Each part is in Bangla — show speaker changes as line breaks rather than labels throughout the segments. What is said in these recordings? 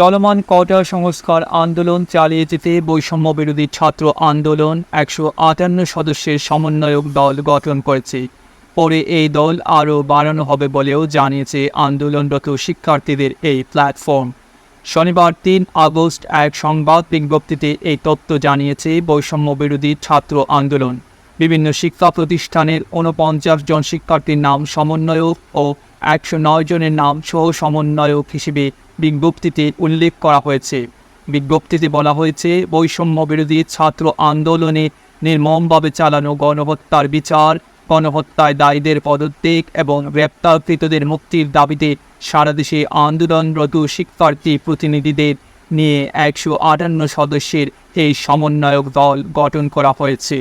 চলমান কটা সংস্কার আন্দোলন চালিয়ে যেতে বৈষম্য বিরোধী ছাত্র আন্দোলন একশো আটান্ন সদস্যের সমন্বয়ক দল গঠন করেছে পরে এই দল আরও বাড়ানো হবে বলেও জানিয়েছে আন্দোলনরত শিক্ষার্থীদের এই প্ল্যাটফর্ম শনিবার তিন আগস্ট এক সংবাদ বিজ্ঞপ্তিতে এই তত্ত্ব জানিয়েছে বৈষম্য বিরোধী ছাত্র আন্দোলন বিভিন্ন শিক্ষা প্রতিষ্ঠানের উনপঞ্চাশ জন শিক্ষার্থীর নাম সমন্বয়ক ও একশো নয় জনের নাম সহ সমন্বয়ক হিসেবে বিজ্ঞপ্তিতে উল্লেখ করা হয়েছে বিজ্ঞপ্তিতে বলা হয়েছে বৈষম্য বিরোধী ছাত্র আন্দোলনে নির্মমভাবে চালানো গণহত্যার বিচার গণহত্যায় দায়ীদের পদত্যাগ এবং গ্রেপ্তারকৃতদের মুক্তির দাবিতে সারা দেশে আন্দোলনরত শিক্ষার্থী প্রতিনিধিদের নিয়ে একশো আটান্ন সদস্যের এই সমন্বয়ক দল গঠন করা হয়েছে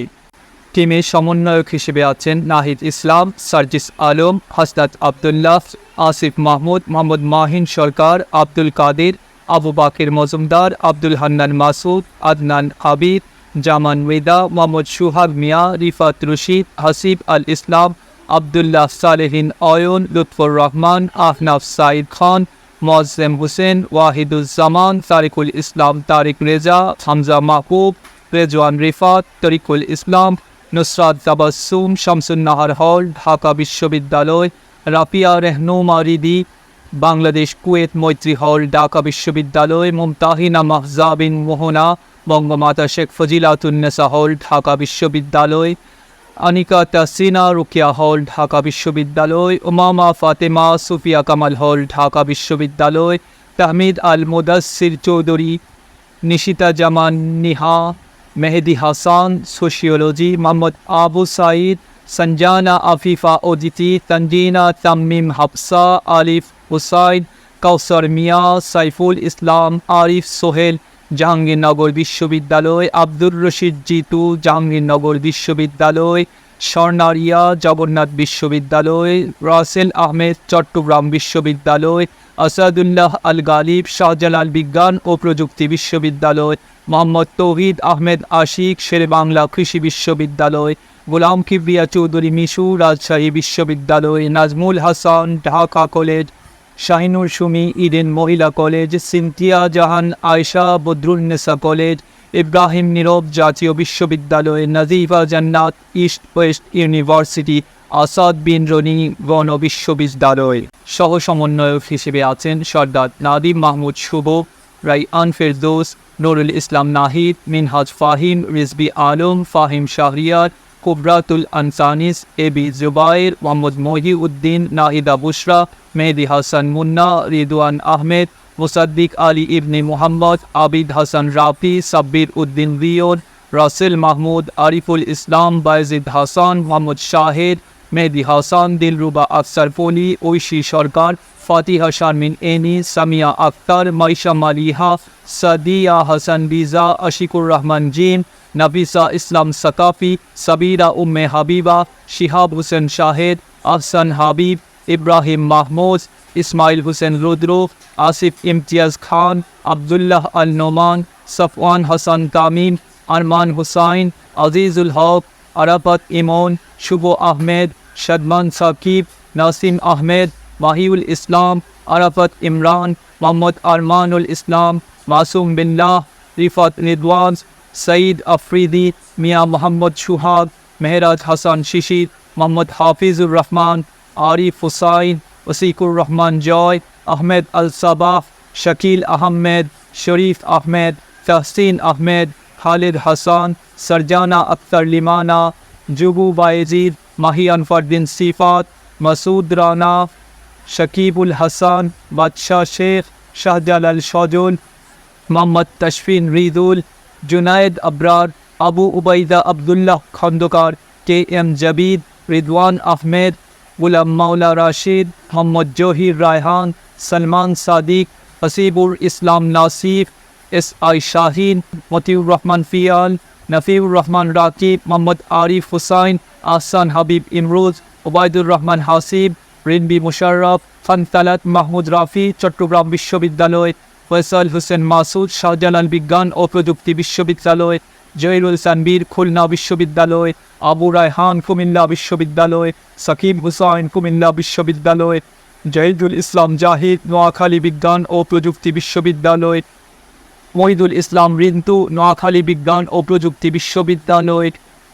টিমের সমন্বয়ক হিসেবে আছেন নাহিদ ইসলাম সার্জিস আলম হাসনাত আবদুল্লাহ আসিফ মাহমুদ মোহাম্মদ মাহিন সরকার আব্দুল কাদের আবু বাকের মজুমদার আব্দুল হান্নান মাসুদ আদনান হাবিব জামান ওয়েদা মোহাম্মদ সুহাগ মিয়া রিফাত রশিদ হাসিব আল ইসলাম আবদুল্লাহ সালেহিন অয়ন লুৎফর রহমান আহনাফ সাইদ খান মোয়াজ্জেম হুসেন ওয়াহিদুজ্জামান তারিকুল ইসলাম তারিক রেজা হামজা মাহবুব রেজওয়ান রিফাত তরিকুল ইসলাম নুসরাত তাবাসুম নাহার হল ঢাকা বিশ্ববিদ্যালয় রাপিয়া রেহনুমা বাংলাদেশ কুয়েত মৈত্রী হল ঢাকা বিশ্ববিদ্যালয় মুমতাহিনা মাহজাবিন মোহনা বঙ্গমাতা শেখ ফজিলাতুন্নেসা হল ঢাকা বিশ্ববিদ্যালয় আনিকা তাসিনা রুকিয়া হল ঢাকা বিশ্ববিদ্যালয় উমামা ফাতেমা সুফিয়া কামাল হল ঢাকা বিশ্ববিদ্যালয় তাহমিদ আল মুদাসির চৌধুরী নিশিতা জামান নিহা মেহেদি হাসান সোশিওলজি মোহাম্মদ আবু সাইদ সঞ্জানা আফিফা অদিতি তঞ্জিনা তাম্মিম হাফসা আলিফ হুসাইন কাউসার মিয়া সাইফুল ইসলাম আরিফ সোহেল জাহাঙ্গীরনগর বিশ্ববিদ্যালয় আব্দুর রশিদ জিতু জাহাঙ্গীরনগর বিশ্ববিদ্যালয় স্বর্ণারিয়া জগন্নাথ বিশ্ববিদ্যালয় রাসেল আহমেদ চট্টগ্রাম বিশ্ববিদ্যালয় আসাদুল্লাহ আল গালিব শাহজালাল বিজ্ঞান ও প্রযুক্তি বিশ্ববিদ্যালয় মোহাম্মদ তৌহিদ আহমেদ আশিক বাংলা কৃষি বিশ্ববিদ্যালয় গোলাম কিবরিয়া চৌধুরী মিশু রাজশাহী বিশ্ববিদ্যালয় নাজমুল হাসান ঢাকা কলেজ শাহিনুর সুমি ইডেন মহিলা কলেজ সিন্তিয়া জাহান আয়শা বদরুলনেসা কলেজ ইব্রাহিম নীরব জাতীয় বিশ্ববিদ্যালয় Nazifa Jannat east west university Asad বিন রনি গণ বিশ্ববিদ্যালয় সহ সমন্বয়ক হিসেবে আছেন Sardar Nadim Mahmud Shuvo Rai Ferdous Nurul Islam Nahid Minhaj Fahim Rizvi Alam Fahim Shahriar Kubratul Ansanis A B Zubair Mohammad Mohiuddin Nahida Bushra Mehdi Hasan Munna Ridwan Ahmed Mosaddik Ali Ibne Mohammad Abid Hasan Rafi Sabbir Uddin Riyor Rasel Mahmud Ariful Islam Bayazid Hasan Mohammad Shahed Mehdi Hasan Dilruba Afsar Foli Oishi Sarkar Fatiha Sharmin Eni Samia Akter Maisha Maliha Sadia Hasan Bija Ashikur Rahman Jin Nafisa Islam সাকাফি Sabira Umme Habiba Shihab Hossain Shahed আফসান Habib Ibrahim Mahmud Ismail Hossain Rudra Asif Imtiaz Khan Abdullah Al Noman Safwan Hasan Tamim Arman Hussain Azizul Haque Arafat Emon Shubho Ahmed সদমান Shakib Nasim Ahmed মাহিউল Islam Arafat Imran Mohammad Armanul Islam Masum Billah Rifat Ridwan Saeed Afridi Mia Mohammad সুহাগ Mehraj Hasan Shishir Mohammad Hafizur Rahman Arif Hussain وسیق الرحمن جوئے احمد الصباف شکیل احمد شریف احمد تحسین احمد خالد حسان سرجانہ اختر لیمانہ جبو باعظیر ماہی انفردین صفات مسعود رانا شکیب الحسن بادشاہ شیخ جلال شوجول محمد تشفین ریدول جنید ابرار ابو عبیدہ عبداللہ خندکار کے ایم جبید ردوان احمد Golam Mawla Rashid Mohammad Zahir Raihan Salman Sadiq Hasibur Islam Nasif S I Shahin Motiur Rahman Fial Nafiur Rahman Rakib Mohammad Arif Hussain Ahsan Habib Imruz Obaidur Rahman Hasib Rinbi Musharraf Fantalat Mahmud Rafi Chittagong বিশ্ববিদ্যালয় ফয়সাল হোসেন মাসুদ শাহজালাল বিজ্ঞান ও প্রযুক্তি বিশ্ববিদ্যালয় জহিরুল সানবীর খুলনা বিশ্ববিদ্যালয় আবু রায়হান কুমিল্লা বিশ্ববিদ্যালয় সাকিব হুসাইন কুমিল্লা বিশ্ববিদ্যালয় জহিদুল ইসলাম জাহিদ নোয়াখালী বিজ্ঞান ও প্রযুক্তি বিশ্ববিদ্যালয় মহিদুল ইসলাম রিন্তু নোয়াখালী বিজ্ঞান ও প্রযুক্তি বিশ্ববিদ্যালয়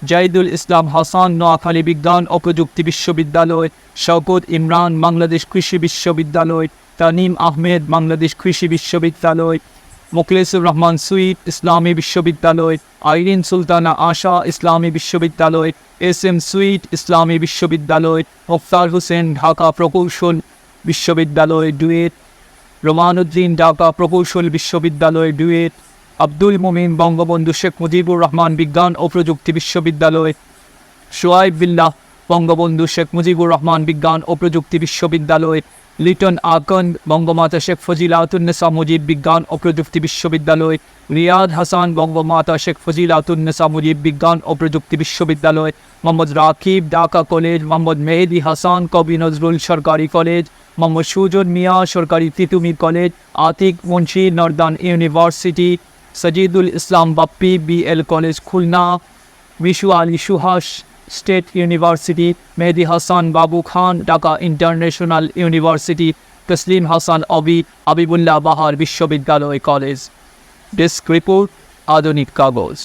জাইদুল ইসলাম হাসান নোয়াখালী বিজ্ঞান ও প্রযুক্তি বিশ্ববিদ্যালয় শওকত ইমরান বাংলাদেশ কৃষি বিশ্ববিদ্যালয় তানিম আহমেদ বাংলাদেশ কৃষি বিশ্ববিদ্যালয় মোকলেসুর রহমান সুইট ইসলামী বিশ্ববিদ্যালয় আইরিন সুলতানা আশা ইসলামী বিশ্ববিদ্যালয় এস এম সুইট ইসলামী বিশ্ববিদ্যালয় মুফতার হোসেন ঢাকা প্রকৌশল বিশ্ববিদ্যালয় ডুয়েট রোমানুদ্দিন ঢাকা প্রকৌশল বিশ্ববিদ্যালয় ডুয়েট আব্দুল মোমিন বঙ্গবন্ধু শেখ মুজিবুর রহমান বিজ্ঞান ও প্রযুক্তি বিশ্ববিদ্যালয় সোয়াইব বিল্লাহ বঙ্গবন্ধু শেখ মুজিবুর রহমান বিজ্ঞান ও প্রযুক্তি বিশ্ববিদ্যালয় লিটন আকন বঙ্গমাতা শেখ ফজিলাতুন্নেসা মুজিব বিজ্ঞান ও প্রযুক্তি বিশ্ববিদ্যালয় রিয়াদ হাসান বঙ্গমাতা শেখ ফজিলাতুন্নেসা মুজিব বিজ্ঞান ও প্রযুক্তি বিশ্ববিদ্যালয় মোহাম্মদ রাকিব ঢাকা কলেজ মোহাম্মদ মেহেদি হাসান কবি নজরুল সরকারি কলেজ মোহাম্মদ সুজন মিয়া সরকারি Titumir college Atiq Munshi northern university Sajidul Islam Bappi BL college Khulna Mishu Ali Suhas state university Mehedi Hasan Babu Khan Dhaka international university Tasleem Hasan Obi Abibullah বাহার বিশ্ববিদ্যালয় কলেজ ডেস্ক রিপোর্ট আধুনিক কাগজ